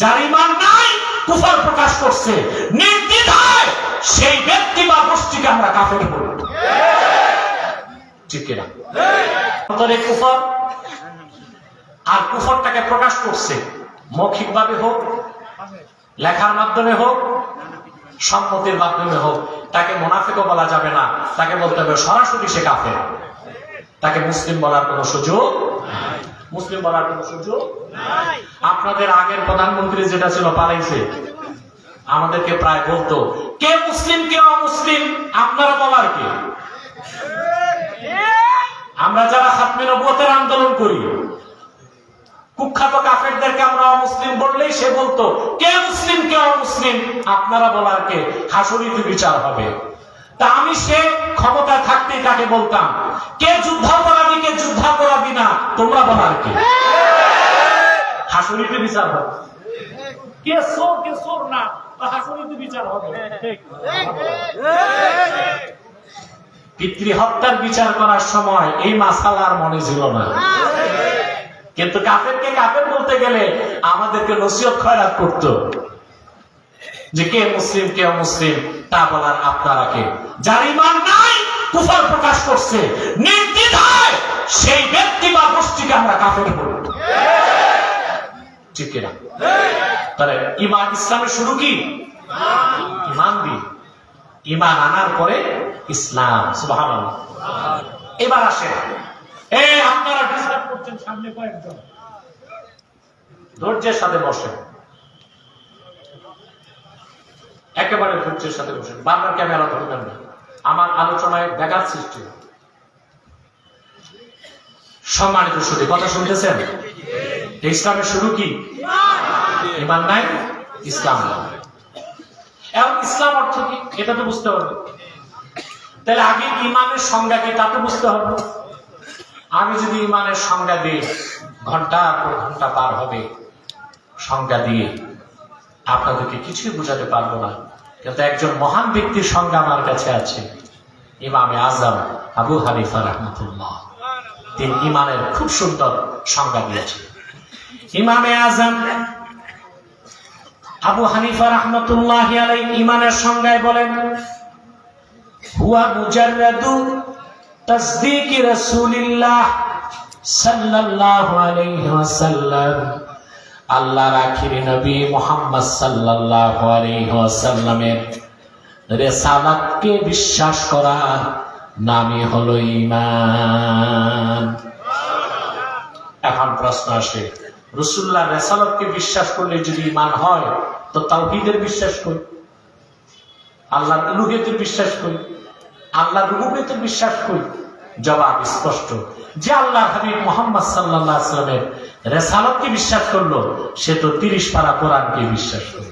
যার ইমান নাই, কুফর প্রকাশ করছে। নির্দ্বিধায় সেই ব্যক্তি বা গোষ্ঠীকে আমরা কাফের বলি। ঠিক কিনা? কুফর, আর কুফরটাকে প্রকাশ করছে মৌখিকভাবে হোক, লেখার মাধ্যমে হোক, সম্মতির মাধ্যমে হোক, তাকে মোনাফিকও বলা যাবে না, তাকে বলতে হবে সরাসরি সে কাফের। তাকে মুসলিম বলার কোনো সুযোগ মুসলিম বলার কোনো সুযোগ আপনাদের আগের প্রধানমন্ত্রী যেটা ছিল পালাইছে। আমাদেরকে প্রায় বলতো, কে মুসলিম, কে অমুসলিম? আপনারা বলার কে? আমরা যারা খাতমে নবুয়তের আন্দোলন করি, কুখ্যাত কাফেরদেরকে আমরা অমুসলিম বললেই সে বলতো, কে মুসলিম, কে অমুসলিম? আপনারা বলার কে? হাসুরিতে বিচার হবে। আমি সে ক্ষমতা থাকতেই তাকে বলতাম, কে যুদ্ধাপরাধী কে যুদ্ধাপরাধী না, তোমরা বলার কে? হাসুরিতে বিচার হবে। কে সোর কে সোর না হাসুরিতে বিচার হবে। পিতৃহত্যার বিচার করার সময় এই মাসালা আর মনে ছিল না। কিন্তু কাফেরকে কাফের বলতে গেলে আমাদেরকে নসিহত খয়রাত করতো যে কে মুসলিম কে মুসলিম তা বলার আপনারা যার ইমান নাই, কুফর প্রকাশ করছে। নির্দ্বিধায় সেই ব্যক্তি বা গোষ্ঠীকে আমরা কাফের বলি। ঠিক কিনা? তাহলে ইমান ইসলামের শুরু কি? ইমান দি ইমান আনার পরে ইসলাম, সুবহানাল্লাহ। এবার আসে আপনারা করছেন সামনে কয়েকজন। ধৈর্যের সাথে বসেন। একেবারে ধৈর্যের সাথে বসেন বারবার ক্যামেরা ধরবেন না। আমার আলোচনায় ব্যাঘাত সৃষ্টি। সম্মানিত শুধু কথা শুনতেছেন? ইসলামের শুরু কি? ইমান নাই, ইসলাম এখন ইসলাম অর্থ কি? এটা তো বুঝতে হবে। তাহলে আগে ইমানের সংজ্ঞা কি? তা তো বুঝতে হবে। আমি যদি ইমানের সংজ্ঞা দিই ঘণ্টা পর ঘণ্টা পার হবে, সংজ্ঞা দিয়ে আপনাদেরকে কিছুই বোঝাতে পারব না। কিন্তু একজন মহান ব্যক্তির সংজ্ঞা আমার কাছে আছে, ইমামে আজম আবু হানিফা রহমতুল্লাহ। তিনি ইমানের খুব সুন্দর সংজ্ঞা দিয়েছেন। ইমামে আজম আবু হানিফা রহমতুল্লাহ ইমানের সংজ্ঞায় বলেন, হুয়া মুজাররাদু তাসদীকি রাসূলিল্লাহ সাল্লাল্লাহু আল্লাহর আখিরি নবী মুহাম্মদ সাল্লাল্লাহু আলাইহি ওয়াসাল্লামের রিসালাতকে বিশ্বাস করা নামই হলো ঈমান। এখন প্রশ্ন আসে রসুল্লাহ রেসালতকে বিশ্বাস করলে যদি ইমান হয়, তো তাওহীদের বিশ্বাস করি? আল্লাহ উলুহিয়তের বিশ্বাস করি? আল্লাহ রুবুবিয়তের বিশ্বাস করি? জবাব স্পষ্ট, যে আল্লাহ হাবিব মোহাম্মদ সাল্লাহ আসলামের রেসালতকে বিশ্বাস করল, সে তো তিরিশ পারা কোরআনকে বিশ্বাস করল।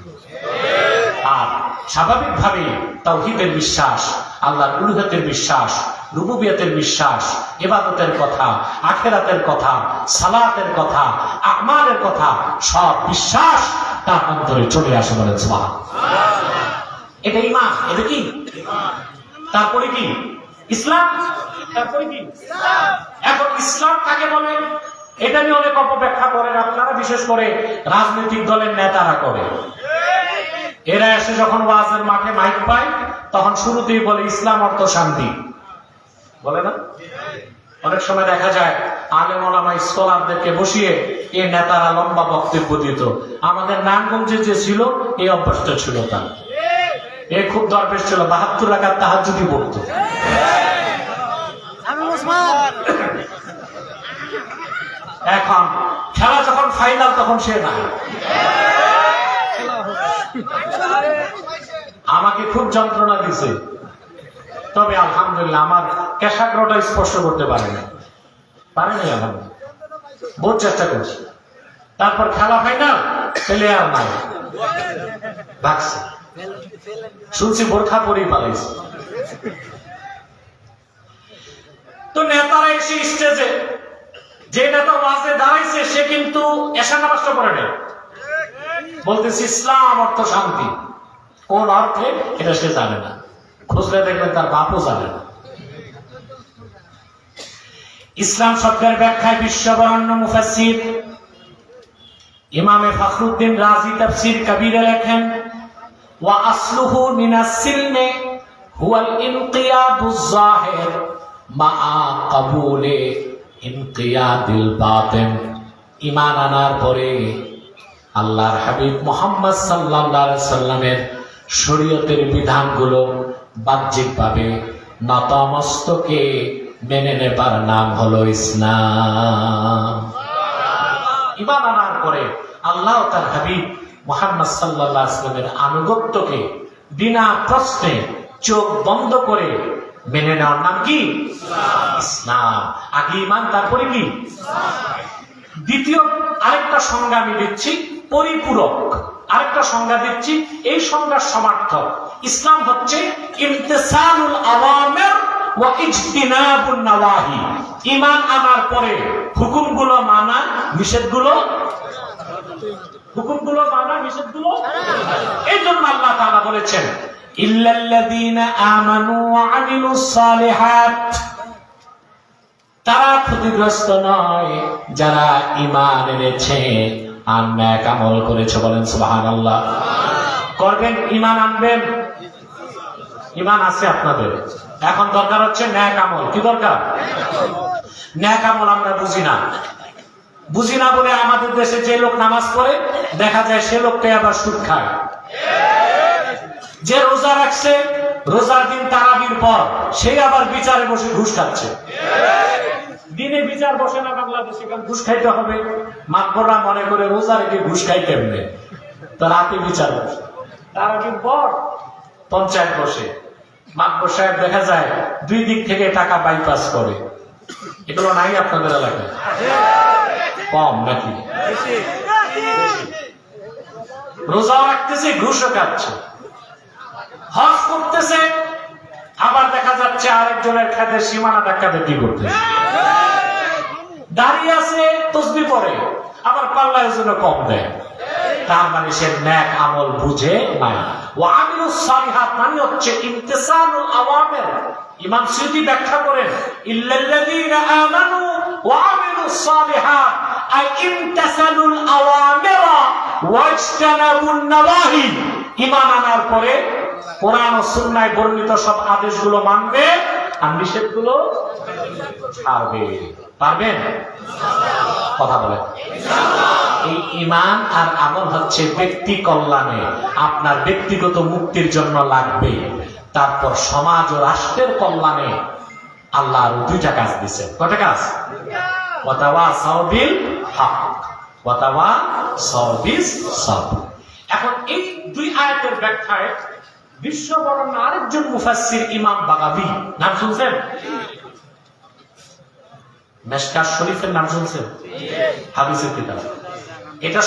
আর স্বাভাবিকভাবে তাওহীদের বিশ্বাস, আল্লাহর উলুহতের বিশ্বাস, রুবুবিয়তের বিশ্বাস এবাদতের কথা, আখেরাতের কথা, সালাতের কথা, আমালের কথা, সব বিশ্বাস তার অন্তরে চলে আসে বলে সুবহান এটা ইমান এটা কি? তারপরে কি? ইসলাম? তারপরে কি? এখন ইসলাম কাকে বলে? এটা নিয়ে অনেক অপব্যাখ্যা করেন। আপনারা বিশেষ করে রাজনৈতিক দলের নেতারা করে এরা এসে যখন ওয়াজের মাঠে মাইক পায়, তখন শুরুতেই বলে, ইসলাম অর্থ শান্তি। বলে না? অনেক সময় দেখা যায়, আলেম ওলামা, স্কলারদেরকে বসিয়ে এ নেতারা লম্বা বক্তব্য দিত। আমাদের নারায়ণগঞ্জে যে ছিল, এই অভ্যাসটা ছিল তার। এ খুব দরবেশ ছিল, বাহাত্তর তাহার যদি পড়তো। এখন খেলা যখন ফাইনাল তখন সে না আমাকে খুব যন্ত্রণা দিছে। তবে আলহামদুলিল্লাহ, আমার কেশাগ্রটা স্পর্শ করতে পারে পারেনি। পারেনি আলহামদুলিল্লাহ বহু চেষ্টা করছি। তারপর খেলা ফাইনাল ছেলে আর নাই। ভাগছে। শুনছি বোরখা পরেই পালাইছে। তো নেতারা এসে স্টেজে যে নেতা ওয়াজে দাঁড়াইছে, সে কিন্তু এশা নামাজটা নেই। বলতেছে, ইসলাম অর্থ শান্তি। কোন অর্থে? এটা সে জানে না। খুঁজলে দেখবেন তার বাপও জানে না। ইসলাম শব্দের ব্যাখ্যায় বিশ্ববরণ্য মুফাসির ইমামে ফখরুদ্দিন রাজি তাফসির কবিরে লেখেন, ওয়া আসলুহু মিনাস সিলমে হুয়াল ইনকিয়াদুজ জাহির মা কবুলে। ইনকিয়াদিল বাতিন। ঈমান আনার পরে আল্লাহর হাবিব মোহাম্মদ আলাইহি সাল্লামের শরীয়তের বিধানগুলো বাহ্যিকভাবে নতমস্তকে মেনে নেবার নাম হলো ইসলাম। ইমান আনার পরে আল্লাহ তার হাবিব মোহাম্মদ সাল্লাহ ইসলামের আনুগত্যকে বিনা প্রশ্নে চোখ বন্ধ করে মেনে নেওয়ার নাম কি? ইসলাম। আগে ইমান তারপরে কি? দ্বিতীয় আরেকটা সংজ্ঞা আমি দিচ্ছি, পরিপূরক। আরেকটা সংজ্ঞা দিচ্ছি, এই সংজ্ঞার সমার্থক। ইসলাম হচ্ছে ইমতিসালুল আওয়ামের ঈমান আনার পরে হুকুমগুলো মানা, নিষেধগুলো? হুকুমগুলো মানা, নিষেধগুলো? এই জন্য আল্লাহ তাআলা বলেছেন তারা ক্ষতিগ্রস্ত নয়, যারা ইমান এনেছে। আর ন্যাক করেছে বলেন সুবাহান আল্লাহ করবেন ইমান আনবেন। ইমান আছে আপনাদের। এখন দরকার হচ্ছে ন্যাক আমল। কি দরকার? ন্যাক আমল আমরা বুঝি না। বুঝি না বলে আমাদের দেশে যে লোক নামাজ পড়ে, দেখা যায় সে লোকটাই আবার সুদ খায়। যে রোজা রাখছে, রোজার দিন তারাবির পর, সেই আবার বিচারে বসে ঘুষ খাচ্ছে। দিনে বিচার বসে না বাংলাদেশে কারণ ঘুষ খাইতে হবে। মাতবররা মনে করে রোজা রেখে ঘুষ খাই কেমনে? তো রাতে বিচার বসে। তারাবির পর পঞ্চায়েত বসে। মাতবর সাহেব দেখা যায়, দুই দিক থেকে টাকা বাইপাস করে। এগুলো নাই আপনাদের এলাকায়? কম নাকি? রোজাও রাখতেছে, ঘুষও খাচ্ছে। হজ করতেছে, আবার দেখা যাচ্ছে আরেকজনের খাতে সীমানা ধাক্কা কি করতেছে। দাঁড়িয়ে আছে, তসবি পরে আবার পাল্লার জন্য কম দেয়। তার মানে সে ন্যাক আমল বুঝে নাই। ও আমিরুস সালিহাত মানে হচ্ছে ইমতিসালুল আওয়ামির। ইমাম সুয়ুতি ব্যাখ্যা করেন, ইল্লাল্লাযীনা আমানু ওয়া আমিলুস সালিহাত, আই ইমতিসালুল আওয়ামিরা ওয়াজতানাবুন নাওয়াহি। ঈমান আনার পরে কোরআন ও সুন্নায় বর্ণিত সব আদেশগুলো মানবে আর নিষেধগুলো ছাড়বে। পারবেন? কথা বলেন। এই ইমান আর আমল হচ্ছে ব্যক্তি কল্যাণে। আপনার ব্যক্তিগত মুক্তির জন্য লাগবে। তারপর সমাজ ও রাষ্ট্রের কল্যাণে আল্লাহ আরও দুইটা কাজ দিচ্ছেন কটা কাজ? হক। এখন এই দুই আয়াতের ব্যাখ্যায় বিশ্ব বরণ্য আরেকজন মুফাসির ইমাম বাগাবি, নাম শুনছেন? মেসকার শরীফের নাম শুনছেন? হাবিজের কিতাব। এটা